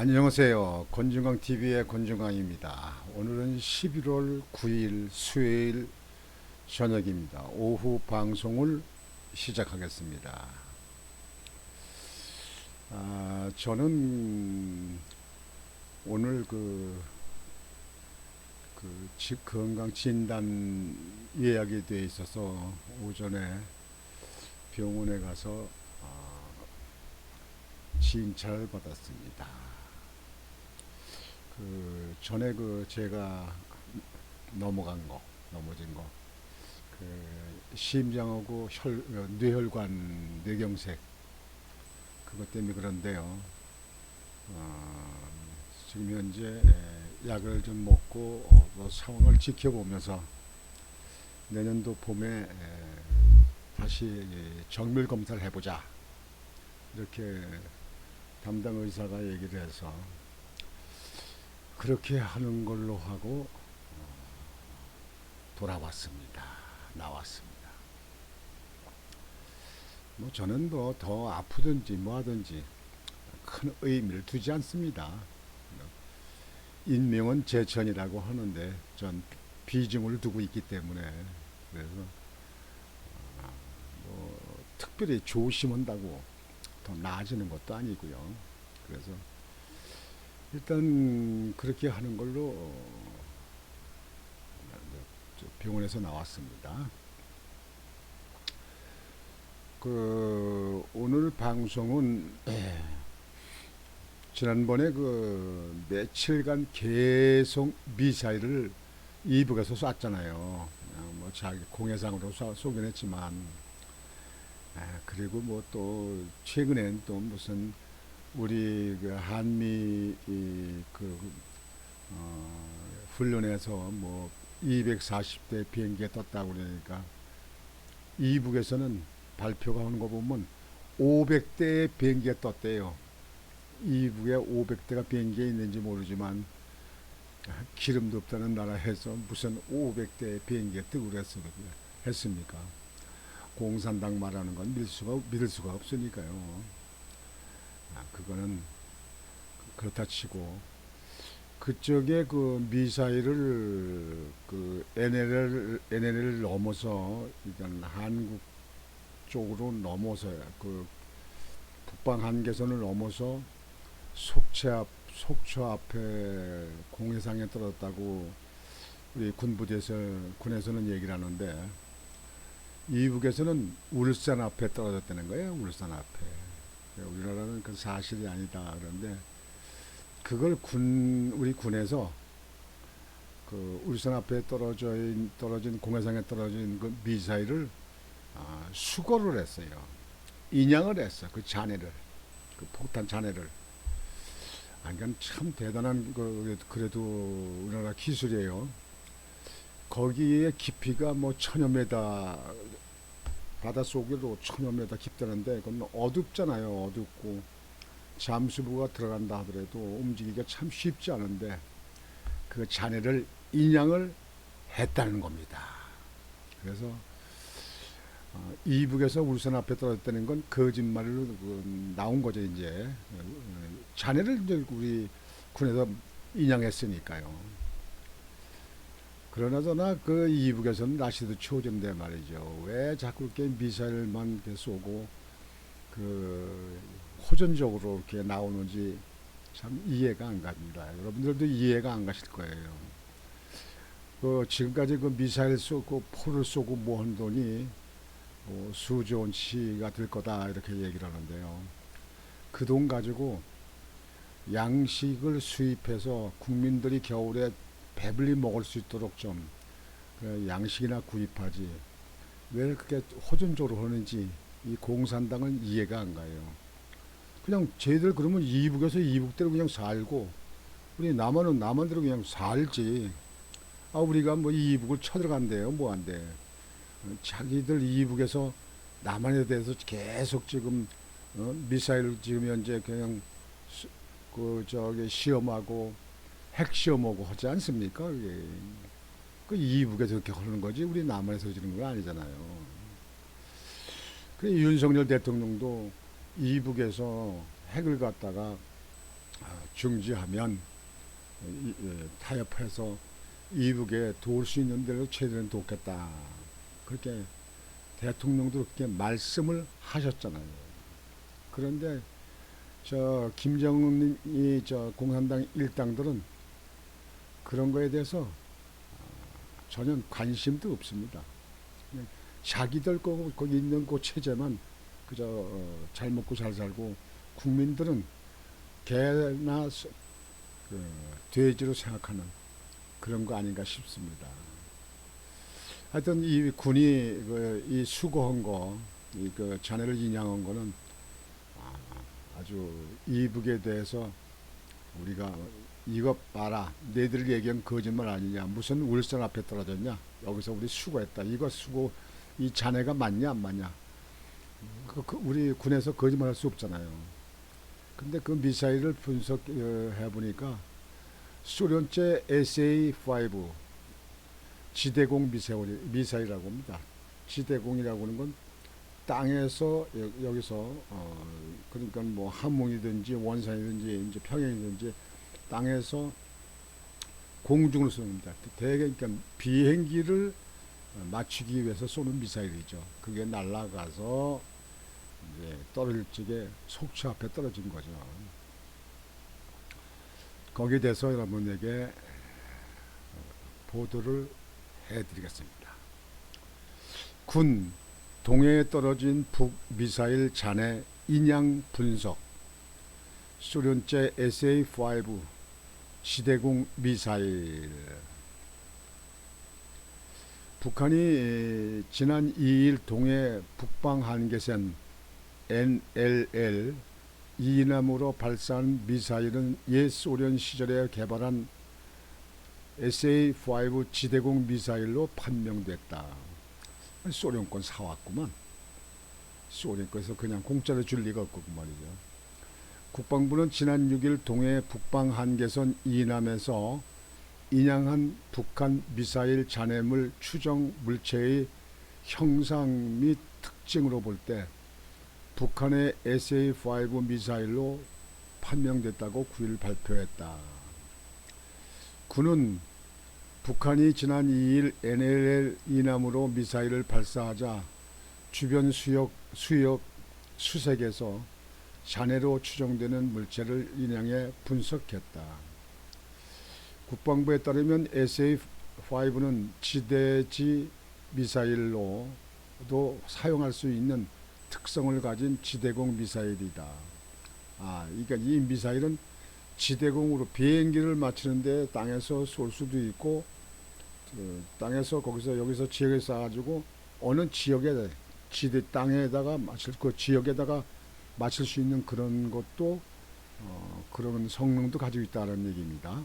안녕하세요. 권중광 TV의 권중광입니다. 오늘은 11월 9일 수요일 저녁입니다. 오후 방송을 시작하겠습니다. 아, 저는 오늘 그, 그 지- 건강 진단 예약이 돼 있어서 오전에 병원에 가서 아, 진찰을 받았습니다. 그 전에 그 제가 넘어간 거, 넘어진 거, 그 심장하고 혈, 어, 뇌혈관 뇌경색. 그것 때문에 그런데요. 어, 지금 현재 에, 약을 좀 먹고 어, 뭐 상황을 지켜보면서 내년도 봄에 에, 다시 정밀 검사를 해보자. 이렇게 담당 의사가 얘기를 해서 그렇게 하는 걸로 하고 어, 돌아왔습니다. 나왔습니다. 뭐 저는 뭐 더 아프든지 뭐 하든지 큰 의미를 두지 않습니다. 인명은 제천이라고 하는데 전 비중을 두고 있기 때문에 그래서 아, 뭐 특별히 조심한다고 더 나아지는 것도 아니고요. 그래서 일단 그렇게 하는 걸로 병원에서 나왔습니다. 그 오늘 방송은 지난번에 그 며칠간 계속 미사일을 이북에서 쐈잖아요. 뭐 자기 공해상으로 쏴, 쏘긴 했지만 아, 그리고 뭐 또 최근엔 또 무슨 우리 그 한미 이그 어, 훈련에서 뭐 240대 비행기가 떴다고 그러니까 이북에서는 발표가 하는 거 보면 500대의 비행기가 떴대요. 이북에 500대가 비행기가 있는지 모르지만 기름도 없다는 나라에서 무슨 500대의 비행기가 뜨고 그랬어 했습니까? 공산당 말하는 건 믿을 수가 믿을 수가 없으니까요. 아, 그거는 그렇다 치고 그쪽에 그 미사일을 그 NLL NL을 넘어서 일단 한국 쪽으로 넘어서 그 북방 한계선을 넘어서 속초 앞 속초 앞에 공해상에 떨어졌다고 우리 군부대에서 군에서는 얘기를 하는데 이북에서는 울산 앞에 떨어졌다는 거예요. 울산 앞에. 우리나라는 그 사실이 아니다 그런데 그걸 군 우리 군에서 그 울산 앞에 떨어져 있- 떨어진 공해상에 떨어진 그 미사일을 아, 수거를 했어요. 인양을 했어 그 잔해를 그 폭탄 잔해를. 아, 그러니까 참 대단한 그 그래도 우리나라 기술이에요. 거기에 깊이가 뭐 천여 메다 바닷속으로 천여 메다 깊다는데 그건 어둡잖아요. 어둡고 잠수부가 들어간다 하더라도 움직이기가 참 쉽지 않은데 그 잔해를 인양을 했다는 겁니다. 그래서 어, 이북에서 울산 앞에 떨어졌다는 건 거짓말로 그 나온 거죠 이제 어, 잔해를 이제 우리 군에서 인양했으니까요. 그러나저나 그 이북에서는 날씨도 추워진데 말이죠. 왜 자꾸 이렇게 미사일만 쏘고 그 호전적으로 이렇게 나오는지 참 이해가 안 갑니다. 여러분들도 이해가 안 가실 거예요. 그 지금까지 그 미사일 쏘고 포를 쏘고 모은 돈이 뭐 수조 원치가 될 거다 이렇게 얘기를 하는데요. 그 돈 가지고 양식을 수입해서 국민들이 겨울에 배불리 먹을 수 있도록 좀그 양식이나 구입하지 왜 그렇게 호전적으로 하는지 이 공산당은 이해가 안 가요. 그냥 쟤들 그러면 이북에서 이북대로 그냥 살고 우리 남한은 남한대로 그냥 살지. 아 우리가 뭐 이북을 쳐들어간대요 뭐 한대. 어, 자기들 이북에서 남한에 대해서 계속 지금 어, 미사일 지금 현재 그냥 수- 그 저기 시험하고 핵 시험하고 하지 않습니까? 그게 그 이북에서 그렇게 하는 거지 우리 남한에서 지는 건 아니잖아요. 그 윤석열 대통령도 이북에서 핵을 갖다가 아, 중지하면 타협해서 이북에 도울 수 있는 대로 최대한 돕겠다. 그렇게 대통령도 그렇게 말씀을 하셨잖아요. 그런데 저 김정은이 저 공산당 일당들은 그런 거에 대해서 어, 전혀 관심도 없습니다. 자기들 거 거기 있는 그 체제만 그저 어, 잘 먹고 잘 살고 국민들은 개나 소- 그 돼지로 생각하는 그런 거 아닌가 싶습니다. 하여튼 이 군이 그, 이 수고한 거, 이그 자네를 인양한 거는 아, 아주 이북에 대해서 우리가 이것 봐라, 너희들 얘기한 거짓말 아니냐, 무슨 울산 앞에 떨어졌냐, 여기서 우리 수고했다, 이거 수고 이 자네가 맞냐 안 맞냐, 그, 그 우리 군에서 거짓말할 수 없잖아요. 근데 그 미사일을 분석해 보니까 소련제 SA-5 지대공 미사일, 미사일이라고 합니다. 지대공이라고 하는 건 땅에서 여- 여기서 어 그러니까 뭐 함흥이든지 원산이든지 이제 평양이든지 땅에서 공중으로 쏘는 겁니다. 대개 그러니까 비행기를 맞추기 위해서 쏘는 미사일이죠. 그게 날아가서 이제 떨어질 적에 속초 앞에 떨어진 거죠. 거기에 대해서 여러분에게 보도를 해드리겠습니다. 군 동해에 떨어진 북 미사일 잔해 인양 분석 소련제 SA-5 지대공 미사일 북한이 지난 2일 동해 북방 한계선 NLL 이남으로 발사한 미사일은 옛 소련 시절에 개발한 SA-5 지대공 미사일로 판명됐다. 소련 건 사왔구만. 소련 거에서 그냥 공짜로 줄 리가 없고 그 말이죠. 국방부는 지난 6일 동해 북방 한계선 이남에서 인양한 북한 미사일 잔해물 추정 물체의 형상 및 특징으로 볼 때 북한의 SA-5 미사일로 판명됐다고 9일 발표했다. 군은 북한이 지난 2일 NLL 이남으로 미사일을 발사하자 주변 수역, 수역 수색에서 잔해로 추정되는 물체를 인양해 분석했다. 국방부에 따르면 SA-5는 지대지 미사일로도 사용할 수 있는 특성을 가진 지대공 미사일이다. 아, 그러니까 이 미사일은 지대공으로 비행기를 맞추는데 땅에서 쏠 수도 있고 그 땅에서 거기서 여기서 지역에 쏴가지고 어느 지역에 지대 땅에다가 맞출 그 지역에다가 맞출 수 있는 그런 것도 어, 그런 성능도 가지고 있다는 얘기입니다.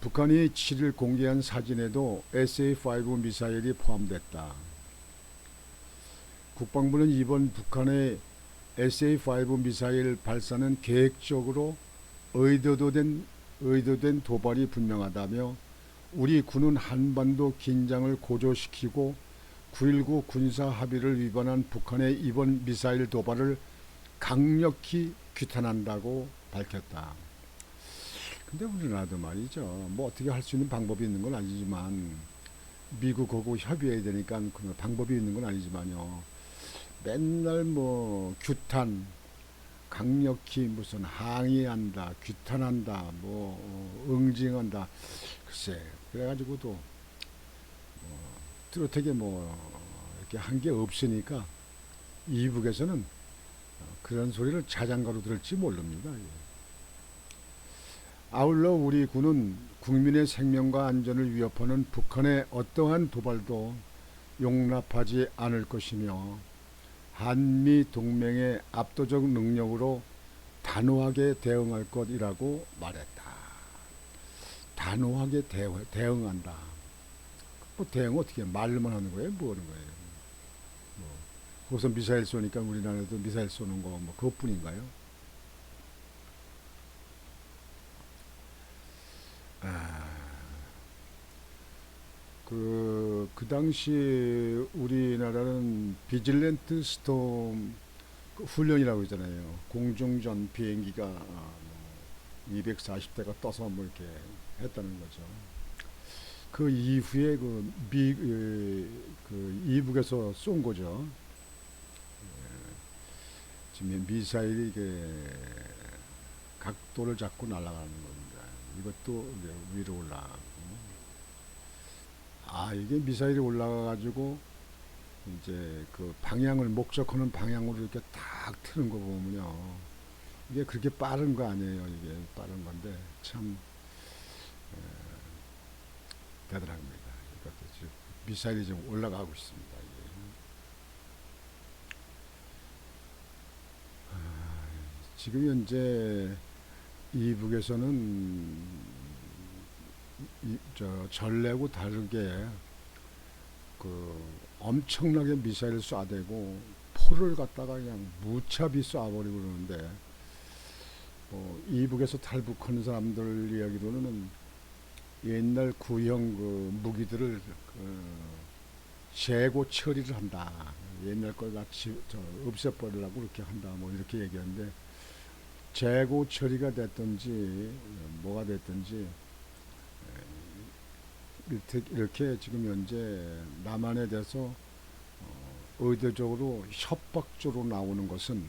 북한이 7일 공개한 사진에도 SA-5 미사일이 포함됐다. 국방부는 이번 북한의 SA-5 미사일 발사는 계획적으로 의도된 의도된 도발이 분명하다며 우리 군은 한반도 긴장을 고조시키고 9.19 군사 합의를 위반한 북한의 이번 미사일 도발을 강력히 규탄한다고 밝혔다. 근데 우리나라도 말이죠. 뭐 어떻게 할 수 있는 방법이 있는 건 아니지만 미국하고 협의해야 되니까 그 방법이 있는 건 아니지만요. 맨날 뭐 규탄, 강력히 무슨 항의한다, 규탄한다, 뭐 어, 응징한다. 글쎄 그래가지고도 뭐 뚜렷하게 뭐 이렇게 한 게 없으니까 이북에서는 어, 그런 소리를 자장가로 들을지 모릅니다. 예. 아울러 우리 군은 국민의 생명과 안전을 위협하는 북한의 어떠한 도발도 용납하지 않을 것이며 한미 동맹의 압도적 능력으로 단호하게 대응할 것이라고 말했다. 단호하게 대응, 대응한다. 뭐 대응 어떻게 해? 말만 하는 거예요? 뭐 하는 거예요? 뭐 거기서 미사일 쏘니까 우리나라도 미사일 쏘는 거 뭐 그것뿐인가요? 그, 그 당시 우리나라는 비질렌트 스톰 그 훈련이라고 있잖아요. 공중전 비행기가 아, 뭐 240대가 떠서 뭐 이렇게 했다는 거죠. 그 이후에 그 미, 그, 그 이북에서 쏜 거죠. 예. 지금 미사일이 각도를 잡고 날아가는 겁니다. 이것도 위로 올라가고. 아, 이게 미사일이 올라가가지고 이제 그 방향을 목적하는 방향으로 이렇게 딱 트는 거 보면요. 이게 그렇게 빠른 거 아니에요. 이게 빠른 건데 참 에, 대단합니다. 이것도 지금 미사일이 지금 올라가고 있습니다. 아, 지금 현재 이북에서는 이, 저 전례고 다르게 그 엄청나게 미사일을 쏴대고 포를 갖다가 그냥 무차비 쏴버리고 그러는데 뭐 이북에서 탈북하는 사람들 이야기로는 옛날 구형 그 무기들을 그 재고 처리를 한다. 옛날 걸다 저 없애버리려고 그렇게 한다. 뭐 이렇게 얘기하는데 재고 처리가 됐든지 뭐가 됐든지 이렇게, 지금 현재 남한에 대해서 어, 의도적으로 협박조로 나오는 것은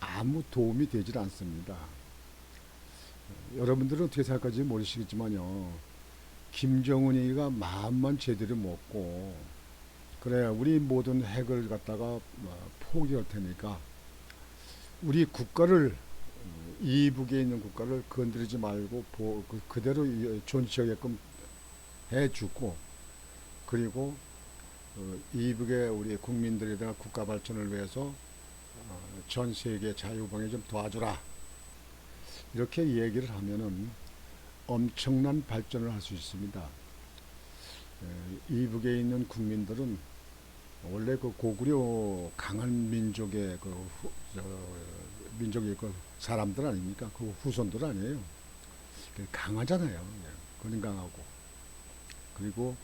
아무 도움이 되질 않습니다. 어, 여러분들은 어떻게 생각할지 모르시겠지만요. 김정은이가 마음만 제대로 먹고 그래 우리 모든 핵을 갖다가 어, 포기할 테니까 우리 국가를 어, 이북에 있는 국가를 건드리지 말고 보, 그, 그대로 존치하게끔 해주고 그리고 어, 이북의 우리 국민들에다가 국가 발전을 위해서 어, 전 세계 자유봉에 좀 도와주라 이렇게 얘기를 하면은 엄청난 발전을 할 수 있습니다. 에, 이북에 있는 국민들은 원래 그 고구려 강한 민족의 그 후, 저, 민족의 그 사람들 아닙니까? 그 후손들 아니에요. 강하잖아요. 건강하고. 그리고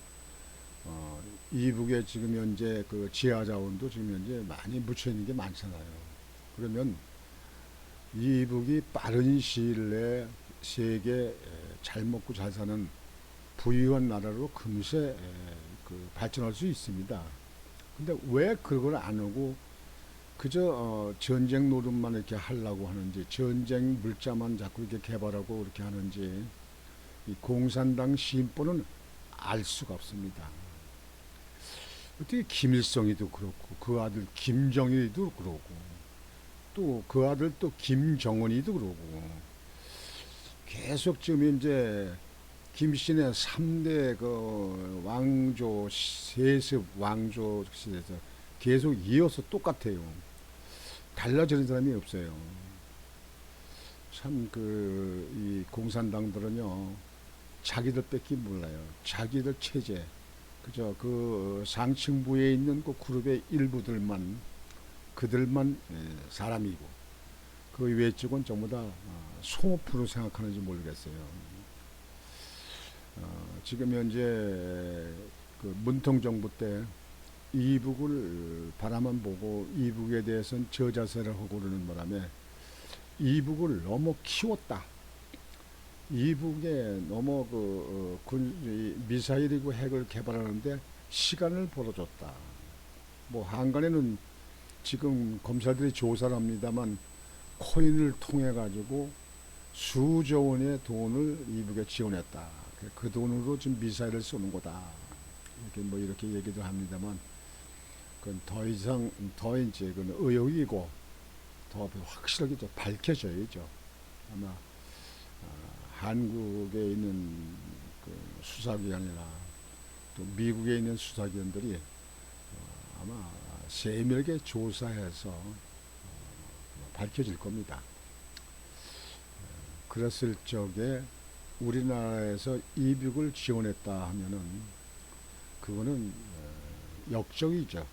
어, 이북에 지금 현재 그 지하 자원도 지금 현재 많이 묻혀 있는 게 많잖아요. 그러면 이북이 빠른 시일 내에 세계 잘 먹고 잘 사는 부유한 나라로 금세 그 발전할 수 있습니다. 근데 왜 그걸 안 하고 그저 어 전쟁 노릇만 이렇게 하려고 하는지 전쟁 물자만 자꾸 이렇게 개발하고 이렇게 하는지 이 공산당 심보는 알 수가 없습니다. 어떻게 김일성이도 그렇고 그 아들 김정일이도 그러고 또 그 아들 또 김정은이도 그러고 계속 지금 이제 김씨의 3대 그 왕조 세습 왕조 시대에서 계속 이어서 똑같아요. 달라지는 사람이 없어요. 참 그 이 공산당들은요 자기들 뺏기 몰라요. 자기들 체제 그저 그 상층부에 있는 그 그룹의 일부들만 그들만 사람이고 그 외 쪽은 전부 다 소모프로 생각하는지 모르겠어요. 어, 지금 현재 그 문통 정부 때 이북을 바라만 보고 이북에 대해서는 저자세를 하고 그러는 바람에 이북을 너무 키웠다. 이북에 너무 그 어, 군, 미사일이고 핵을 개발하는데 시간을 벌어줬다. 뭐 한간에는 지금 검사들이 조사를 합니다만 코인을 통해 가지고 수조 원의 돈을 이북에 지원했다. 그 돈으로 지금 미사일을 쏘는 거다. 이렇게 뭐 이렇게 얘기도 합니다만 그건 더 이상 더 이제 그건 의혹이고 더 확실하게 좀 밝혀져야죠. 아마 어, 한국에 있는 그 수사기관이나 또 미국에 있는 수사기관들이 어, 아마 세밀하게 조사해서 어, 밝혀질 겁니다. 그랬을 적에 우리나라에서 이북을 지원했다 하면은 그거는 역적이죠.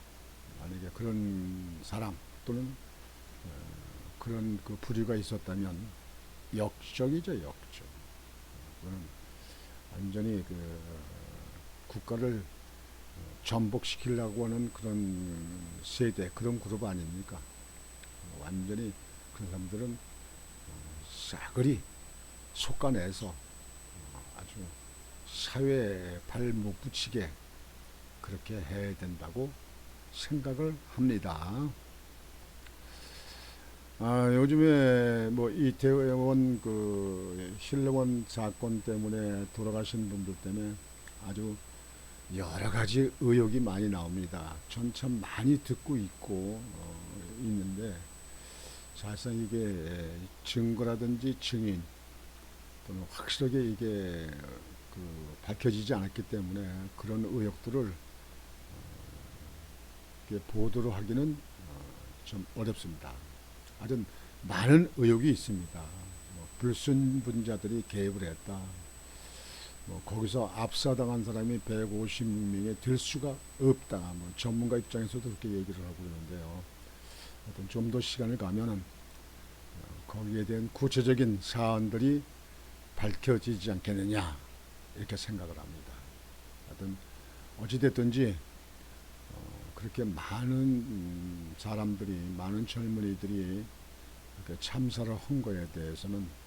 만약에 그런 사람 또는 그런 그 부류가 있었다면 역적이죠, 역적. 그거는 완전히 그 국가를 전복시키려고 하는 그런 세대, 그런 그룹 아닙니까? 완전히 그런 사람들은 어, 싸그리 속가내서 어, 아주 사회에 발 못 붙이게 그렇게 해야 된다고 생각을 합니다. 아, 요즘에 뭐 이태원 그 힐러원 사건 때문에 돌아가신 분들 때문에 아주 여러 가지 의혹이 많이 나옵니다. 전참 많이 듣고 있고 어, 있는데 사실상 이게 증거라든지 증인 또는 확실하게 이게 그 밝혀지지 않았기 때문에 그런 의혹들을 어, 보도를 하기는 어, 좀 어렵습니다. 아주 많은 의혹이 있습니다. 뭐 불순분자들이 개입을 했다. 뭐 거기서 압사당한 사람이 156명에 들 수가 없다. 뭐 전문가 입장에서도 그렇게 얘기를 하고 그러는데요. 하여튼 좀더 시간을 가면은 어, 거기에 대한 구체적인 사안들이 밝혀지지 않겠느냐 이렇게 생각을 합니다. 하여튼 어찌됐든지 어, 그렇게 많은 음, 사람들이 많은 젊은이들이 참사를 한 거에 대해서는 어,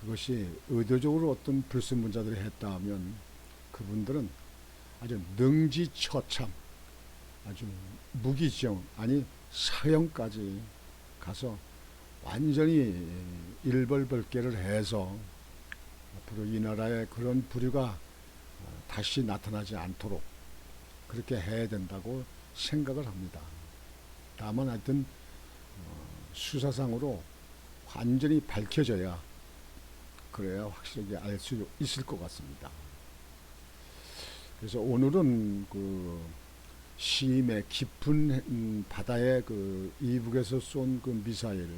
그것이 의도적으로 어떤 불순분자들이 했다 하면 그분들은 아주 능지처참 아주 무기지형 아니 사형까지 가서 완전히 일벌벌개를 해서 앞으로 이 나라에 그런 부류가 어, 다시 나타나지 않도록 그렇게 해야 된다고 생각을 합니다. 다만 하여튼 어, 수사상으로 완전히 밝혀져야 그래야 확실하게 알 수 있을 것 같습니다. 그래서 오늘은 그 시임의 깊은 음, 바다의 그 이북에서 쏜 그 미사일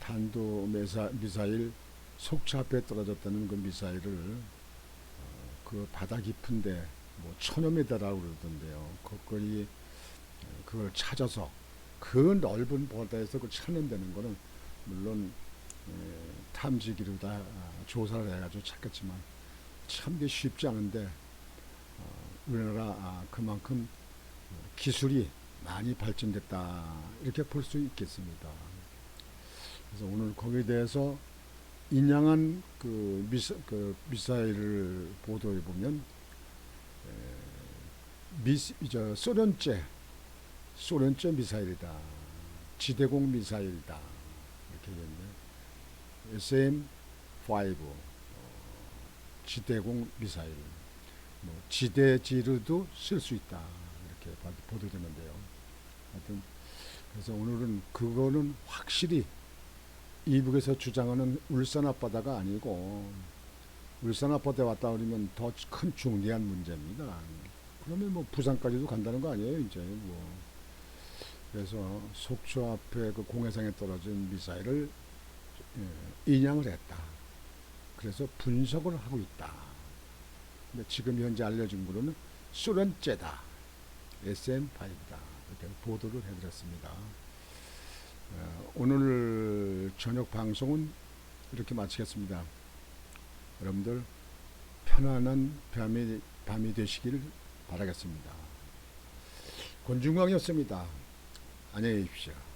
탄도 미사일 속차 앞에 떨어졌다는 그 미사일을 어, 그 바다 깊은데 뭐 천여 미터라고 그러던데요. 거기 어, 그걸 찾아서 그 넓은 바다에서 그걸 찾는다는 거는 물론 에, 탐지기로 다 아, 조사를 해가지고 찾겠지만 참 이게 쉽지 않은데 어, 우리나라 아, 그만큼 기술이 많이 발전됐다 이렇게 볼 수 있겠습니다. 그래서 오늘 거기에 대해서 인양한 그, 미사, 그 미사일을 보도해 보면 미스, 저 소련제 소련제 미사일이다. 지대공 미사일이다. 이렇게 되는데 SM5 어, 지대공 미사일 뭐 지대지르도 쓸 수 있다. 이렇게 봐- 보도되는데요. 하여튼 그래서 오늘은 그거는 확실히 이북에서 주장하는 울산 앞바다가 아니고 울산 앞바다에 왔다 그러면 더 큰 중대한 문제입니다. 그러면 뭐 부산까지도 간다는 거 아니에요, 이제 뭐. 그래서 속초 앞에 그 공해상에 떨어진 미사일을 예, 인양을 했다. 그래서 분석을 하고 있다. 근데 지금 현재 알려진 거로는 소련제다. SM5다. 이렇게 보도를 해드렸습니다. 어, 오늘 저녁 방송은 이렇게 마치겠습니다. 여러분들 편안한 밤이, 밤이 되시길 바라겠습니다. 권중광이었습니다. 안녕히 계십시오.